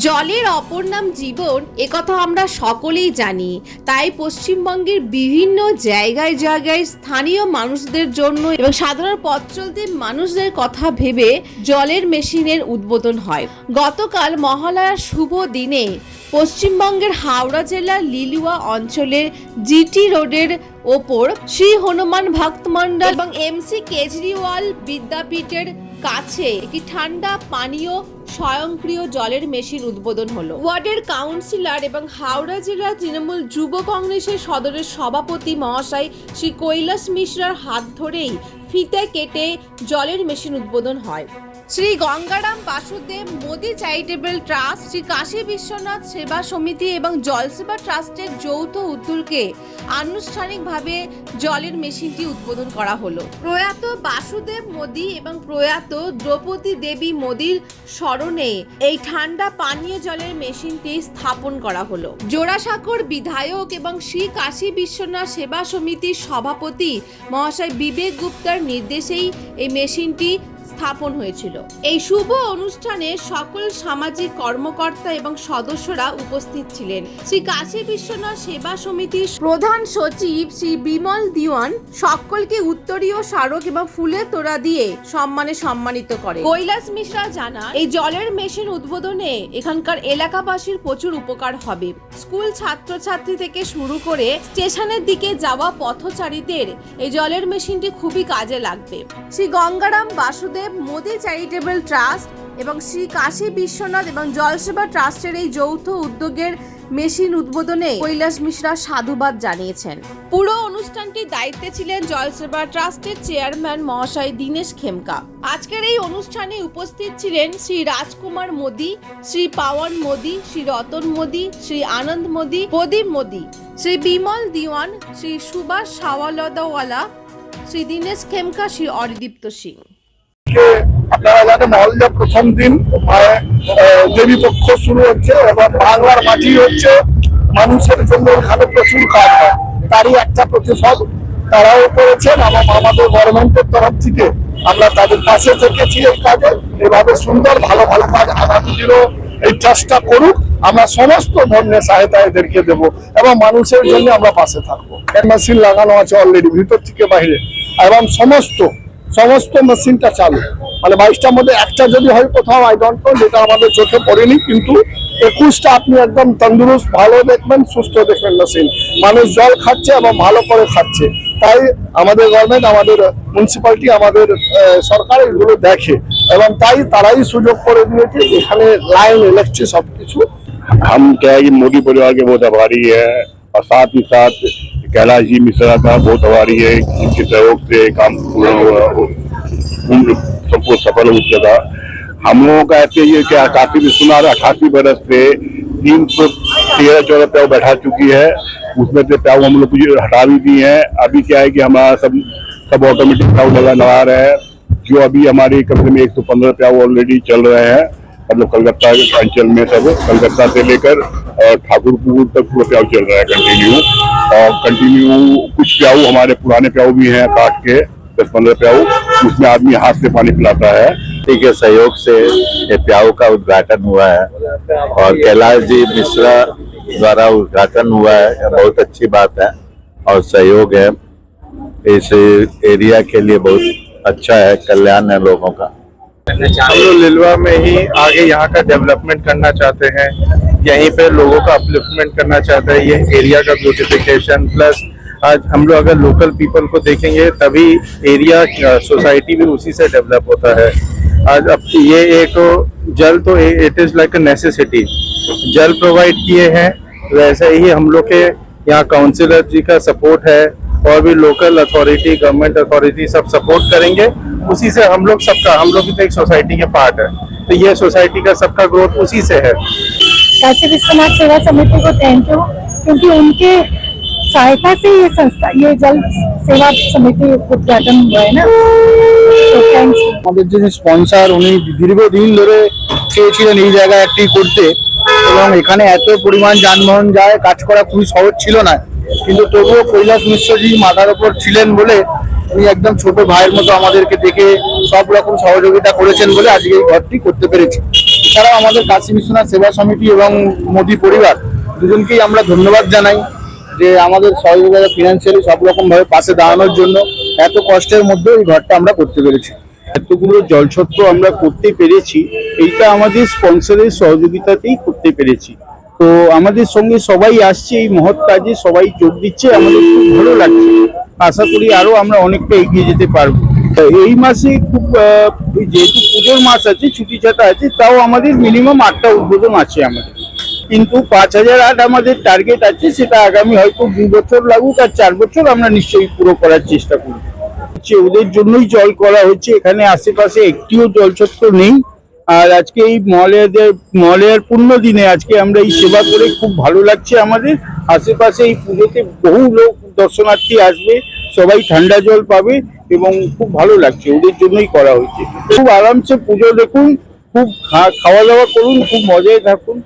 জলের অপর নাম জীবন একথা আমরা সকলেই জানি। তাই পশ্চিমবঙ্গের বিভিন্ন জায়গায় জায়গায় স্থানীয় মানুষদের জন্য এবং সাধারণ পথ চলতি মানুষদের কথা ভেবে জলের মেশিনের উদ্বোধন হয়। গতকাল মহালয়ার শুভ দিনে পশ্চিমবঙ্গের হাওড়া জেলার লিলুয়া অঞ্চলের জিটি রোডের ওপর শ্রী হনুমান ভক্ত মণ্ডল এবং এমসি কেজরিওয়াল বিদ্যাপীঠের কাছে একটি ঠান্ডা পানীয় স্বয়ংক্রিয় জলের মেশিন উদ্বোধন হলো। ওয়ার্ডের কাউন্সিলর এবং হাওড়া জেলা তৃণমূল যুব কংগ্রেসের সদরের সভাপতি মহাশয় শ্রী কৈলাস মিশ্রার হাত ধরেই ফিতে কেটে জলের মেশিন উদ্বোধন হয়। শ্রী গঙ্গারাম বাসুদেব মোদি চ্যারিটেবল ট্রাস্ট, শ্রী কাশী বিশ্বনাথ সেবা সমিতি এবং জলসেবা ট্রাস্টের যৌথ উদ্যোগে আনুষ্ঠানিকভাবে জলের মেশিনটি উদ্বোধন করা হলো। প্রয়াত বাসুদেব মোদি এবং প্রয়াত দ্রৌপদী দেবী মোদির স্মরণে এই ঠান্ডা পানীয় জলের মেশিনটি স্থাপন করা হলো। জোড়াসাঁকোর বিধায়ক এবং শ্রী কাশী বিশ্বনাথ সেবা সমিতির সভাপতি মহাশয় বিবেক গুপ্তার নির্দেশেই এই মেশিনটি স্থাপন হয়েছিল। এই শুভ অনুষ্ঠানে সকল সামাজিক কর্মকর্তা এবং সদস্যরা উপস্থিত ছিলেন। শ্রী কাশী বিশ্বনাথ সেবা সমিতির প্রধান সচিব শ্রী বিমল দিওয়ান সকলকে উত্তরীয় স্মারক এবং ফুলের তোড়া দিয়ে সম্মানে সম্মানিত করে কৈলাস মিশ্রা জানা এই জলের মেশিন উদ্বোধনে এখানকার এলাকাবাসীর প্রচুর উপকার হবে। স্কুল ছাত্রছাত্রী থেকে শুরু করে স্টেশনের দিকে যাওয়া পথচারীদের এই জলের মেশিনটি খুবই কাজে লাগবে। শ্রী গঙ্গারাম বাসুদেব মোদি চ্যারিটেবল ট্রাস্ট এবং শ্রী কাশী বিশ্বনাথ এবং জলসেবা ট্রাস্টের এই যৌথ উদ্যোগের মেশিন উদ্বোধনে কৈলাস মিশ্রা সাধুবাদ জানিয়েছেন। পুরো অনুষ্ঠানটির দায়িত্বে ছিলেন জলসেবা ট্রাস্টের চেয়ারম্যান মহাশয় দীনেশ খেমকা। আজকের এই অনুষ্ঠানে উপস্থিত ছিলেন শ্রী রাজকুমার মোদি, শ্রী পাওয়ান মোদি, শ্রী রতন মোদি, শ্রী আনন্দ মোদি, প্রদীপ মোদি, শ্রী বিমল দিওয়ান, শ্রী সুভাষ সাওয়ালদাওয়ালা, শ্রী দীনেশ খেমকা, শ্রী অরিদীপ্ত সিং। আজকে আপনারা জানেন মহল্লা প্রথম দিন আহ, দেবী পক্ষ শুরু হচ্ছে এবং বাংলার মাটি হচ্ছে মানুষের জন্য এখানে প্রচুর কাজ হয়। তারই একটা প্রতিফল তারাও করেছেন এবং আমাদের গভর্নমেন্টের তরফ থেকে আমরা তাদের পাশে থেকেছি এই কাজে। এভাবে সুন্দর ভালো ভালো কাজ আগামীদিনও এই ট্রাস্টটা করুক। আমরা সমস্ত ধরনের সহায়তা এদেরকে দেবো এবং মানুষের জন্য আমরা পাশে থাকব। মেশিন লাগানো আছে অলরেডি ভিতর থেকে বাইরে। এবং সমস্ত সমস্ত মেশিনটা চালু মানে বাইশটার মধ্যে একটা যদি হয় কোথাও আই ডোন্ট নো যেটা আমাদের চোখে পড়েনি কিন্তু একুশটা আপনি একদম তন্দুরুস্ত ভালো দেখবেন সুস্থ দেখবেন মেশিন মানুষ জল খাচ্ছে এবং ভালো করে খাচ্ছে তাই আমাদের গভর্নমেন্ট আমাদের মিউনিসিপালিটি আমাদের আহ, সরকার এগুলো দেখে এবং তাই তারাই সুযোগ করে দিয়েছে এখানে লাইন ইলেকট্রিক সবকিছু हम क्या है कि मोदी परिवार के बहुत आभारी है और साथ ही साथ कैलाश जी मिश्रा का बहुत आभारी है, इनके सहयोग से काम पूरा हुआ कुंभ सबको सफल हो सका हम लोगों का ऐसे ये क्या काफ़ी विश्वनाथ अठासी बरस से तीन सौ तेरह चौदह प्याव बैठा चुकी है। उसमें से प्याव हम लोग कुछ हटा भी दिए हैं। अभी क्या है कि हमारा सब सब ऑटोमेटिक प्याव लगा लगा रहे हैं। जो अभी हमारे कम से कम एक सौ पंद्रह प्याव ऑलरेडी चल रहे हैं। मतलब कलकत्ता अंचल में सब, कलकत्ता से लेकर ठाकुरपुर तक पूरा प्याऊ चल रहा है कंटिन्यू और कंटिन्यू कुछ प्याऊ हमारे पुराने प्याऊ भी हैं काट के दस पंद्रह प्याऊ उसमें आदमी हाथ से पानी पिलाता है। पार्टी के सहयोग से ये प्याऊ का उद्घाटन हुआ है। और कैलाश जी मिश्रा द्वारा उद्घाटन हुआ है बहुत अच्छी बात है और सहयोग है। इस एरिया के लिए बहुत अच्छा है कल्याण है लोगों का। हम लोग लिलवा में ही आगे यहाँ का डेवलपमेंट करना चाहते हैं। यहीं पे लोगों का अपलिफ्टमेंट करना चाहता है ये एरिया का ब्यूटिफिकेशन प्लस आज हम लोग अगर लोकल पीपल को देखेंगे, तभी एरिया सोसाइटी भी उसी से डेवलप होता है। आज अब ये एक जल तो it is like a necessity जल प्रोवाइड किए हैं, वैसे ही हम लोग के यहाँ काउंसिलर जी का सपोर्ट है, और भी लोकल अथॉरिटी गवर्नमेंट अथॉरिटी सब सपोर्ट करेंगे। उसी से हम लोग सबका, हम लोग भी तो एक सोसाइटी के पार्ट है। तो ये सोसाइटी का सबका ग्रोथ उसी से है। काशी विश्वनाथ सेवा समिति को थैंक यू क्योंकि उनके सहायता से ये संस्था ये जल सेवा समिति उद्घाटन हुआ है ना तो थैंक्स আমাদের যিনি স্পন্সর উনি দীর্ঘদিন ধরে চেয়েছিলেন এই জায়গায় একটি করতে এবং এখানে এত পরিমাণ যানবাহন যায় কাজ করা খুবই সহজ ছিল না কিন্তু তবুও কৈলাস মিশ্রজি মাথার ওপর ছিলেন বলে উনি একদম ছোট ভাইয়ের মতো আমাদেরকে দেখে সব রকম সহযোগিতা করেছেন বলে আজকে এই ঘরটি করতে পেরেছি এছাড়াও আমাদের কাশী বিশ্বনাথ সেবা সমিতি এবং মোদী পরিবার দুজনকেই আমরা ধন্যবাদ জানাই যে আমাদের সহযোগিতা ফিনান্সিয়ালি সব রকম ভাবে পাশে দাঁড়ানোর জন্য এত কষ্টের মধ্যে এই ঘরটা আমরা করতে পেরেছি। এতগুলো জলছত্র আমরা করতে পেরেছি, এইটা আমাদের স্পন্সরের সহযোগিতাতেই করতে পেরেছি। তো আমাদের সঙ্গে সবাই আসছে, এই মহৎ কাজে সবাই যোগ দিচ্ছে, আমাদের খুব ভালো লাগছে। আশা করি আরও আমরা অনেকটা এগিয়ে যেতে পারব। এই মাসে খুব যেহেতু পুজোর মাস আছে, ছুটি ছাটা আছে, তাও আমাদের মিনিমাম আটটা উদ্বোধন আছে আমাদের। কিন্তু পাঁচ হাজার আট আমাদের টার্গেট আছে, সেটা আগামী হয়তো দুই বছর লাগুক আর চার বছর আমরা নিশ্চয়ই পুরো করার চেষ্টা করব। হচ্ছে ওদের জন্যই জল করা হচ্ছে, এখানে আশেপাশে একটিও জলছত্র নেই। আর আজকে এই মহালয়াদের মহালয়ার পূর্ণ দিনে আজকে আমরা এই সেবা করে খুব ভালো লাগছে আমাদের। আশেপাশে এই পুজোতে বহু লোক দর্শনার্থী আসবে, সবাই ঠান্ডা জল পাবে। এবং খুব ভালো লাগছে, ওদের জন্যই করা হয়েছে। খুব আরামসে পুজো দেখুন, খুব খাওয়া দাওয়া করুন, খুব মজায় থাকুন।